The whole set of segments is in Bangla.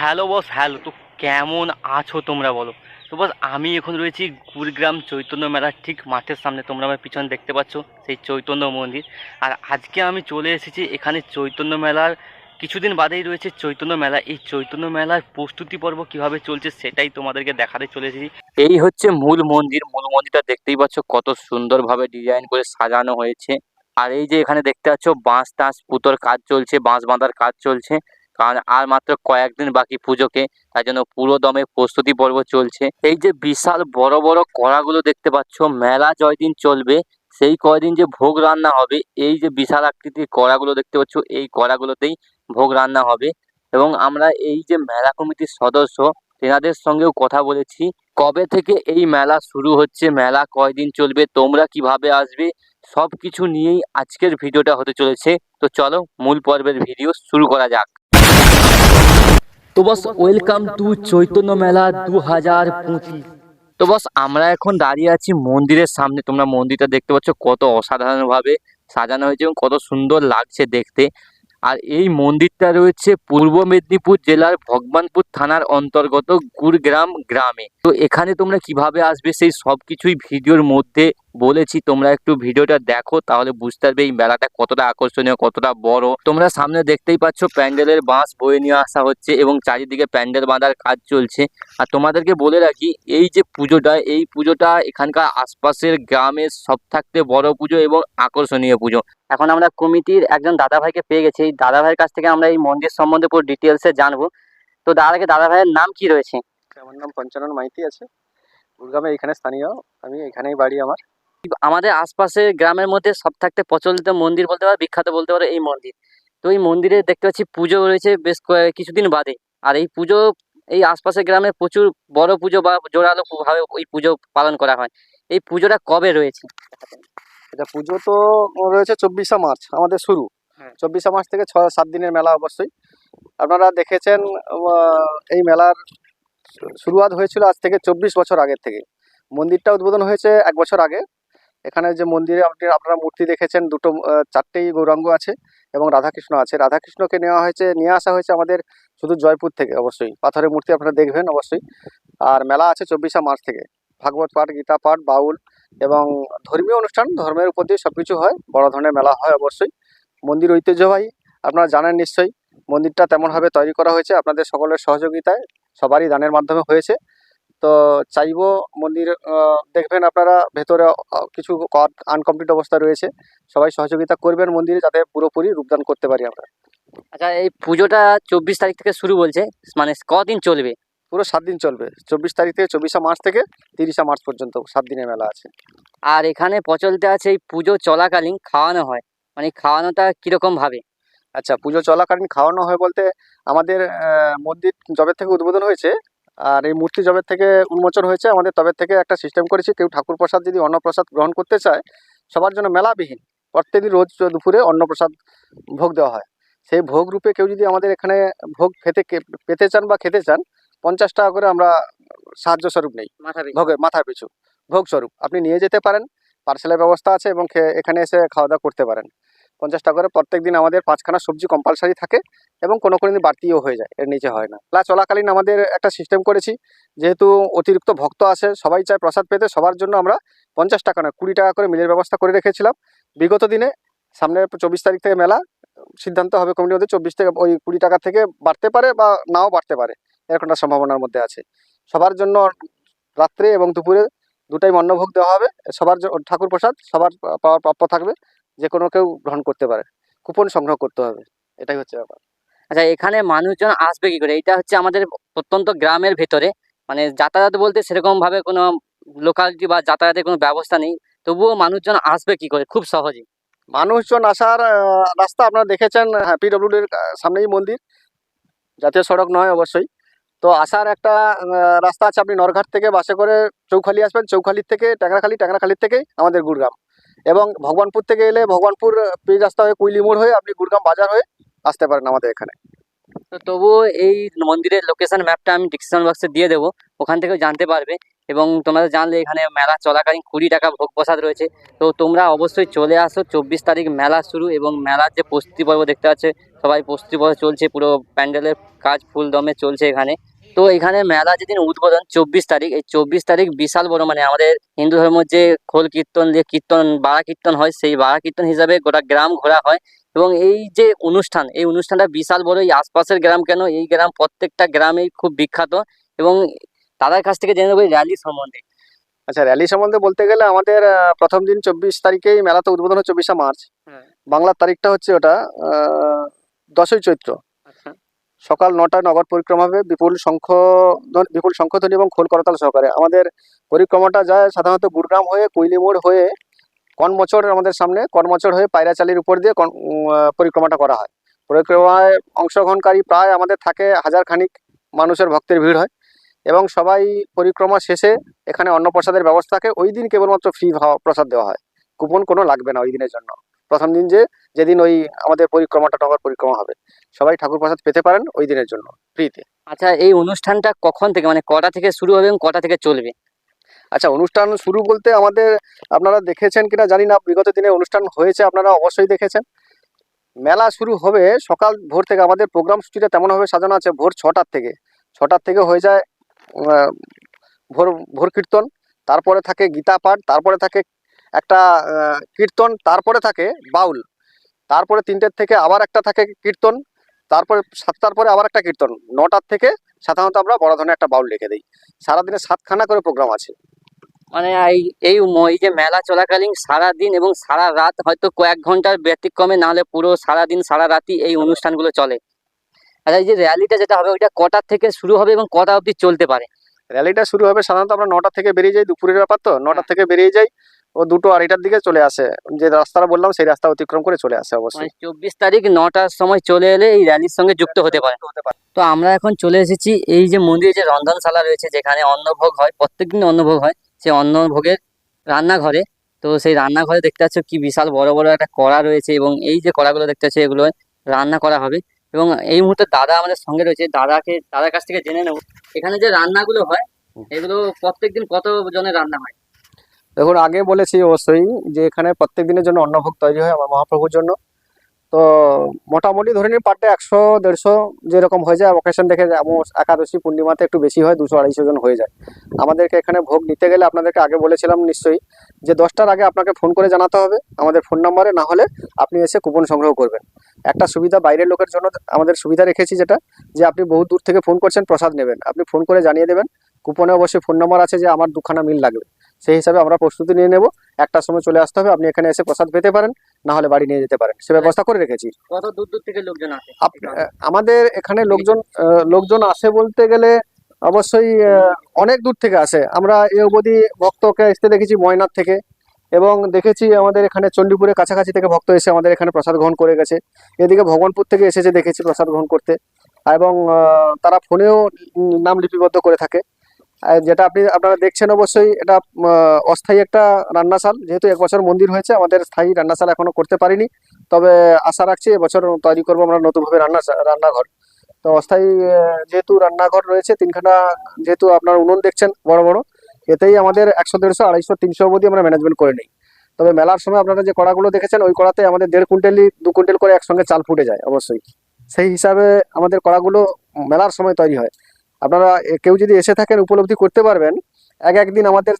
Hello boss, hello. তো কেমন আছো তোমরা বলো? তো বস, আমি এখন রয়েছি গুরগ্রাম চৈতন্য মেলার ঠিক মাঠের সামনে। তোমরা আমার পিছনে দেখতে পাচ্ছ সেই চৈতন্য মন্দির। আর আজকে আমি চলে এসেছি এখানে চৈতন্য মেলার, কিছুদিন বাদেই রয়েছে চৈতন্য মেলা। এই চৈতন্য মেলার প্রস্তুতি পর্ব কীভাবে চলছে সেটাই তোমাদেরকে দেখাতে চলে এসেছি। এই হচ্ছে মূল মন্দির। মূল মন্দিরটা দেখতেই পাচ্ছ কত সুন্দরভাবে ডিজাইন করে সাজানো হয়েছে। আর এই যে এখানে দেখতে পাচ্ছ বাঁশ টাঁশ পুতোর কাজ চলছে, বাঁশ বাঁধার কাজ চলছে। কারণ আর মাত্র কয়েকদিন বাকি পুজোকে, তাই জন্য পুরো দমে প্রস্তুতি পর্ব চলছে। এই যে বিশাল বড় বড় কড়াগুলো দেখতে পাচ্ছ, মেলা জয়দিন চলবে, সেই কয়দিন যে ভোগ রান্না হবে, এই যে বিশাল আকৃতির কড়াগুলো দেখতে পাচ্ছ, এই কড়াগুলোতেই ভোগ রান্না হবে। এবং আমরা এই যে মেলা কমিটির সদস্য, তেনাদের সঙ্গেও কথা বলেছি, কবে থেকে এই মেলা শুরু হচ্ছে, মেলা কয়দিন চলবে, তোমরা কীভাবে আসবে সব কিছু নিয়েই আজকের ভিডিওটা হতে চলেছে। তো চলো, মূল পর্বের ভিডিও শুরু করা যাক। তো বস ওয়েলকাম টু চৈতন্য মেলা দু হাজার পঁচিশ। তো বস, আমরা এখন দাঁড়িয়ে আছি মন্দিরের সামনে। তোমরা মন্দিরটা দেখতে পাচ্ছ, কত অসাধারণভাবে সাজানো হয়েছে এবং কত সুন্দর লাগছে দেখতে। আর এই মন্দিরটা রয়েছে পূর্ব মেদিনীপুর জেলার ভগবানপুর থানার অন্তর্গত গুরগ্রাম গ্রামে। তো এখানে তোমরা কীভাবে আসবে সেই সব কিছুই ভিডিওর মধ্যে বলেছি, তোমরা একটু ভিডিওটা দেখো, তাহলে বুঝতে পারবে এই মেলাটা কতটা আকর্ষণীয়, কতটা বড়। তোমরা সামনে দেখতেই পাচ্ছ, প্যান্ডেলের বাঁশ বয়ে নিয়ে আসা হচ্ছে এবং চারিদিকে প্যান্ডেল বাঁধার কাজ চলছে। আর তোমাদেরকে বলে রাখি, এই যে পুজোটা, এই পুজোটা এখানকার আশপাশের গ্রামের সব থাকতে বড় পুজো এবং আকর্ষণীয় পুজো। এখন আমরা কমিটির একজন দাদা ভাইকে পেয়ে গেছি। এই দাদা ভাইয়ের কাছ থেকে আমরা এই মন্দির সম্বন্ধে পুরো ডিটেলসে জানব। তো দাদা আগে দাদা ভাইয়ের নাম কি রয়েছে? আমার নাম পঞ্চানন মাইতি আছে। গুরগামে এখানে স্থানীয়। আমি এখানেই বাড়ি আমার। আমাদের আশপাশের গ্রামের মধ্যে সব থাকতে প্রচলিত মন্দির বলতে পারো বিখ্যাত বলতে পারো এই মন্দির। তো এই মন্দিরে দেখতে পাচ্ছি পুজো রয়েছে বেশ কিছুদিন বাদে। আর এই পুজো এই আশপাশের গ্রামে প্রচুর বড় পুজো বা জোরালো ভাবে ওই পুজো পালন করা হয়। এই পুজোটা কবে রয়েছে? এটা পুজো তো রয়েছে চব্বিশে মার্চ আমাদের শুরু। হ্যাঁ। চব্বিশে মার্চ থেকে ছ সাত দিনের মেলা অবশ্যই। আপনারা দেখেছেন এই মেলার শুরুয়াত হয়েছিল আজ থেকে চব্বিশ বছর আগের থেকে। মন্দিরটা উদ্বোধন হয়েছে এক বছর আগে। এখানে যে মন্দিরে আপনি, আপনারা মূর্তি দেখেছেন, দুটো চারটেই গৌরাঙ্গ আছে এবং রাধাকৃষ্ণ আছে। রাধাকৃষ্ণকে নেওয়া হয়েছে, নিয়ে আসা হয়েছে আমাদের শুধু জয়পুর থেকে অবশ্যই। পাথরের মূর্তি আপনারা দেখবেন অবশ্যই। আর মেলা আছে চব্বিশে মার্চ থেকে। ভাগবত পাঠ, গীতা পাঠ, বাউল এবং ধর্মীয় অনুষ্ঠান, ধর্মের উপর দিয়ে সব কিছু হয়। বড় ধরনের মেলা হয় অবশ্যই। মন্দির ঐতিহ্যবাহী, আপনারা জানেন নিশ্চয়ই। মন্দিরটা তেমনভাবে তৈরি করা হয়েছে। আপনাদের সকলের সহযোগিতায় সবারই দানের মাধ্যমে হয়েছে। তো চাইব মন্দির দেখবেন আপনারা ভেতরে কিছু আনকমপ্লিট অবস্থা রয়েছে। সবাই সহযোগিতা করবেন মন্দিরে যাতে পুরোপুরি রূপদান করতে পারি আমরা। আচ্ছা এই পুজোটা চব্বিশ তারিখ থেকে শুরু বলছে মানে কদিন চলবে? পুরো সাত দিন চলবে। চব্বিশ তারিখ থেকে চব্বিশে মার্চ থেকে তিরিশে মার্চ পর্যন্ত সাত দিনের মেলা আছে। আর এখানে প্রচলিত আছে এই পুজো চলাকালীন খাওয়ানো হয়। মানে খাওয়ানোটা কীরকম ভাবে? আচ্ছা পুজো চলাকালীন খাওয়ানো হয় বলতে আমাদের মন্দির জবের থেকে উদ্বোধন হয়েছে আর এই মূর্তি জবের থেকে উন্মোচন হয়েছে আমাদের তবে থেকে একটা সিস্টেম করেছি। কেউ ঠাকুর প্রসাদ যদি অন্নপ্রসাদ গ্রহণ করতে চায় সবার জন্য মেলাবিহীন। প্রত্যেকদিন রোজ দুপুরে অন্নপ্রসাদ ভোগ দেওয়া হয়। সেই ভোগ রূপে কেউ যদি আমাদের এখানে ভোগ খেতে পেতে চান বা খেতে চান পঞ্চাশ টাকা করে আমরা সাহায্য স্বরূপ নেই। ভোগের মাথা পিছু। ভোগ স্বরূপ। আপনি নিয়ে যেতে পারেন পার্সেলের ব্যবস্থা আছে এবং এখানে এসে খাওয়া দাওয়া করতে পারেন। পঞ্চাশ টাকা করে প্রত্যেক দিন আমাদের পাঁচখানা সবজি কম্পালসারি থাকে এবং কোনো কোনো দিন বাড়তিও হয়ে যায়, এর নিচে হয় না। প্লাস চলাকালীন আমাদের একটা সিস্টেম করেছি, যেহেতু অতিরিক্ত ভক্ত আসে, সবাই চায় প্রসাদ পেতে, সবার জন্য আমরা পঞ্চাশ টাকা না, কুড়ি টাকা করে মিলের ব্যবস্থা করে রেখেছিলাম। বিগত দিনে সামনের চব্বিশ তারিখ থেকে মেলা সিদ্ধান্ত হবে কমিটির মধ্যে, চব্বিশ থেকে ওই কুড়ি টাকা থেকে বাড়তে পারে বা নাও বাড়তে পারে এরকম একটা সম্ভাবনার মধ্যে আছে। সবার জন্য রাত্রে এবং দুপুরে দুটাই অন্নভোগ দেওয়া হবে, সবার ঠাকুর প্রসাদ সবার পাওয়ার প্রাপ্য থাকবে। যে কোনো কেউ গ্রহণ করতে পারে। কুপন সংগ্রহ করতে হবে, এটাই হচ্ছে ব্যাপার। আচ্ছা এখানে মানুষজন আসবে কি করে? এটা হচ্ছে আমাদের প্রত্যন্ত গ্রামের ভেতরে মানে যাতায়াত বলতে সেরকম ভাবে কোনো লোকালিটি বা যাতায়াতের কোনো ব্যবস্থা নেই, তবুও মানুষজন আসবে কি করে? খুব সহজে মানুষজন আসার রাস্তা আপনারা দেখেছেন পিডব্লিউডির সামনেই মন্দির। জাতীয় সড়ক নয় অবশ্যই। তো আসার একটা রাস্তা আছে, আপনি নরঘাট থেকে বাসে করে চৌখালি আসবেন চৌখালির থেকে, ট্যাংরাখালি ট্যাংরাখালির থেকেই আমাদের গুড়গ্রাম এবং ভগবানপুর থেকে এলে ভগবানপুর পেজ রাস্তা হয়ে কুইলি মোড় হয়ে আপনি গুরগাম বাজার হয়ে আসতে পারেন আমাদের এখানে। তো তবুও এই মন্দিরের লোকেশন ম্যাপটা আমি ডিসক্রিপশন বক্সে দিয়ে দেবো, ওখান থেকেও জানতে পারবে এবং তোমরা জানলে এখানে মেলা চলাকালীন কুড়ি টাকা ভোগ প্রসাদ রয়েছে। তো তোমরা অবশ্যই চলে আসো, চব্বিশ তারিখ মেলা শুরু এবং মেলার যে প্রস্তুতি পর্ব দেখতে পাচ্ছে, সবাই প্রস্তুতি পর্ব চলছে, পুরো প্যান্ডেলের কাজ ফুল দমে চলছে এখানে। তো এখানে মেলা যেদিন উদ্বোধন চব্বিশ তারিখ এই চব্বিশ তারিখ বিশাল বড় মানে আমাদের হিন্দু ধর্মের যে খোল কীর্তন যে কীর্তন বাড়া কীর্তন হয় সেই বাড়া কীর্তন হিসাবে গোটা গ্রাম ঘোরা হয়। এবং এই যে অনুষ্ঠান এই অনুষ্ঠানটা বিশাল বড় এই আশপাশের গ্রাম কেন? এই গ্রাম প্রত্যেকটা গ্রামেই খুব বিখ্যাত। এবং তাদের কাছ থেকে জেনে নেব র্যালি সম্বন্ধে। আচ্ছা র্যালি সম্বন্ধে বলতে গেলে আমাদের প্রথম দিন চব্বিশ তারিখেই মেলা তো উদ্বোধন হয় চব্বিশে মার্চ। হ্যাঁ। বাংলার তারিখটা হচ্ছে ওটা দশই চৈত্র। সকাল নটায় নগর পরিক্রমা হবে। বিপুল সংখ্য বিপুল সংখ্যধ্বনি এবং খোল করতাল সহকারে। আমাদের পরিক্রমাটা যায় সাধারণত গুড়গ্রাম হয়ে, কুইলি মোড় হয়ে কনমচড় আমাদের সামনে কনমচড় হয়ে পায়রাচালির উপর দিয়ে পরিক্রমাটা করা হয়। পরিক্রমায় অংশগ্রহণকারী প্রায় আমাদের থাকে হাজার খানিক মানুষের ভক্তের ভিড় হয় এবং সবাই পরিক্রমা শেষে এখানে অন্নপ্রসাদের ব্যবস্থা থাকে। ওই দিন কেবলমাত্র ফ্রি প্রসাদ দেওয়া হয়। কুপন কোনো লাগবে না ওই দিনের জন্য। প্রথম দিন যে যেদিন ওই আমাদের পরিক্রমাটা নগর পরিক্রমা হবে। সবাই ঠাকুর প্রসাদ পেতে পারেন ওই দিনের জন্য ফ্রিতে। আচ্ছা এই অনুষ্ঠানটা কখন থেকে মানে কটা থেকে শুরু হবে এবং কটা থেকে চলবে? আচ্ছা অনুষ্ঠান শুরু বলতে আমাদের আপনারা দেখেছেন কিনা জানি না বিগত দিনে অনুষ্ঠান হয়েছে আপনারা অবশ্যই দেখেছেন। মেলা শুরু হবে সকাল ভোর থেকে আমাদের প্রোগ্রাম সূচিটা তেমনভাবে সাজানো আছে ভোর ছটার থেকে। ছটার থেকে হয়ে যায় ভোর ভোর কীর্তন তারপরে থাকে গীতা পাঠ তারপরে থাকে একটা কীর্তন তারপরে থাকে বাউল। তারপরে তিনটের থেকে আবার একটা থাকে কীর্তন তারপরে সাতটার পরে আবার একটা কীর্তন। নটার থেকে সাধারণত আমরা বড় ধরনের একটা বাউল রেখে দিই। সারাদিনে সাতখানা করে প্রোগ্রাম আছে। মানে এই এই এই যে মেলা চলাকালীন সারা দিন এবং সারা রাত হয়তো কয়েক ঘণ্টার ব্যতিক্রমে না হলে পুরো সারা দিন সারা রাতই এই অনুষ্ঠানগুলো চলে। আচ্ছা এই যে র্যালিটা যেটা হবে ওইটা কটার থেকে শুরু হবে এবং কটা অবধি চলতে পারে? র্যালিটা শুরু হবে সাধারণত আমরা নটা থেকে বেরিয়ে যাই দুপুরের ব্যাপার তো নটা থেকে বেরিয়ে যাই। ও দুটো আড়াইটার দিকে চলে আসে। যে রাস্তাটা বললাম সেই রাস্তা অতিক্রম করে চলে আসে মানে অবশ্যই চব্বিশ তারিখ নটার সময় চলে এলে এই র্যালির সঙ্গে যুক্ত হতে পারে। হতে পারে তো আমরা এখন চলে এসেছি এই যে মন্দিরে যে রন্ধনশালা রয়েছে যেখানে অন্নভোগ হয় প্রত্যেকদিন অন্নভোগ হয় সেই অন্নভোগের রান্নাঘরে। তো সেই রান্নাঘরে দেখতে পাচ্ছ কি বিশাল বড় বড় একটা কড়া রয়েছে এবং এই যে কড়াগুলো দেখতে পাচ্ছ এগুলো রান্না করা হবে। এবং এই মুহূর্তে দাদা আমাদের সঙ্গে রয়েছে। দাদাকে দাদার কাছ থেকে জেনে নেব। এখানে যে রান্নাগুলো হয় এগুলো প্রত্যেকদিন কত জনের রান্না হয়? দেখুন, আগে বলেছি অবশ্যই যে এখানে প্রত্যেক দিনের জন্য অন্নভোগ তৈরি হয় আমার মহাপ্রভুর জন্য। তো মোটামুটি ধরে নিন পার ডে একশো, দেড়শো যেরকম হয়ে যায় অকেশন দেখে যেমন একাদশী পূর্ণিমাতে একটু বেশি হয়, দুশো, আড়াইশো জন হয়ে যায়। আমাদেরকে এখানে ভোগ নিতে গেলে আপনাদেরকে আগে বলেছিলাম নিশ্চয়ই যে দশটার আগে আপনাকে ফোন করে জানাতে হবে। আমাদের ফোন নাম্বারে না হলে আপনি এসে কুপন সংগ্রহ করবেন। একটা সুবিধা বাইরের লোকের জন্য আমাদের সুবিধা রেখেছি যেটা, যে আপনি বহু দূর থেকে ফোন করছেন, প্রসাদ নেবেন। আপনি ফোন করে জানিয়ে দেবেন। কুপনে অবশ্যই ফোন নাম্বার আছে যে আমার দুখানা মিল লাগবে। সেই হিসাবে আমরা প্রস্তুতি নিয়ে নেব। একটার সময় চলে আসতে হবে আপনি এখানে এসে প্রসাদ পেতে পারেন না হলে বাড়ি নিয়ে যেতে পারেন। সে ব্যবস্থা করে রেখেছি। কত দূর দূর থেকে লোকজন আসে? আমাদের এখানে লোকজন লোকজন আসে বলতে গেলে অবশ্যই অনেক দূর থেকে আসে। আমরা এ অবধি ভক্তকে আসতে দেখেছি ময়নার থেকে এবং দেখেছি আমাদের এখানে চণ্ডীপুরের কাছাকাছি থেকে ভক্ত এসে আমাদের এখানে প্রসাদ গ্রহণ করে গেছে। এদিকে ভগবানপুর থেকে এসেছে দেখেছি প্রসাদ গ্রহণ করতে। এবং তারা ফোনেও নাম লিপিবদ্ধ করে থাকে। যেটা আপনি, আপনারা দেখছেন অবশ্যই, এটা অস্থায়ী একটা রান্নাশাল। যেহেতু এক বছর মন্দির হয়েছে, আমাদের স্থায়ী রান্নাশাল এখনও করতে পারিনি। তবে আশা রাখছি এবছর তৈরি করব আমরা নতুনভাবে রান্না রান্নাঘর। তো অস্থায়ী যেহেতু রান্নাঘর রয়েছে, তিনখানা, যেহেতু আপনার উনুন দেখছেন, বড় বড়, এতেই আমাদের একশো, দেড়শো, আড়াইশো, তিনশো অবধি আমরা ম্যানেজমেন্ট করে নিই। তবে মেলার সময় আপনারা যে কড়াগুলো দেখেছেন, ওই কড়াতে আমাদের দেড় কুইন্টালই, দু কুইন্টাল করে একসঙ্গে চাল ফুটে যায়, অবশ্যই। সেই হিসাবে আমাদের কড়াগুলো মেলার সময় তৈরি হয়। আপনারা কেউ যদি এসে থাকেন, উপলব্ধি করতে পারবেন, এক একদিন আমাদের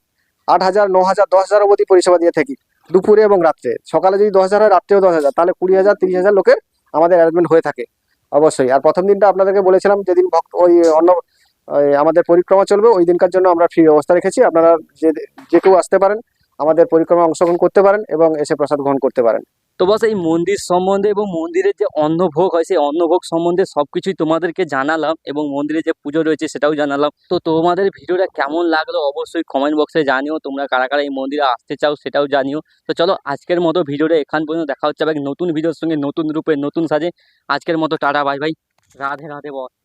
আট হাজার, ন হাজার, দশ হাজার অবধি পরিষেবা দিয়ে থাকি, দুপুরে এবং রাত্রে। সকালে যদি দশ হাজার হয়, রাত্রেও দশ হাজার, তাহলে কুড়ি হাজার, তিরিশ হাজার লোকের আমাদের অ্যারেঞ্জমেন্ট হয়ে থাকে, অবশ্যই। আর প্রথম দিনটা আপনাদেরকে বলেছিলাম, যেদিন ভক্ত, ওই অন্য আমাদের পরিক্রমা চলবে, ওই দিনকার জন্য আমরা ফ্রি ব্যবস্থা রেখেছি। আপনারা যে যে কেউ আসতে পারেন, আমাদের পরিক্রমা অংশগ্রহণ করতে পারেন এবং এসে প্রসাদ গ্রহণ করতে পারেন। তো বস, এই মন্দির সম্বন্ধে এবং মন্দিরের যে অন্নভোগ হয়, সেই অন্নভোগ সম্বন্ধে সব কিছুই তোমাদেরকে জানালাম এবং মন্দিরে যে পুজো রয়েছে সেটাও জানালাম। তো তোমাদের ভিডিওটা কেমন লাগল অবশ্যই কমেন্ট বক্সে জানিও। তোমরা কারা কারা এই মন্দিরে আসতে চাও সেটাও জানিও। তো চলো, আজকের মতো ভিডিওটা এখান পর্যন্ত দেখা হচ্ছে আবার নতুন ভিডিওর সঙ্গে নতুন রূপে, নতুন সাজে। আজকের মতো, tata bye bye Radhe Radhe boss.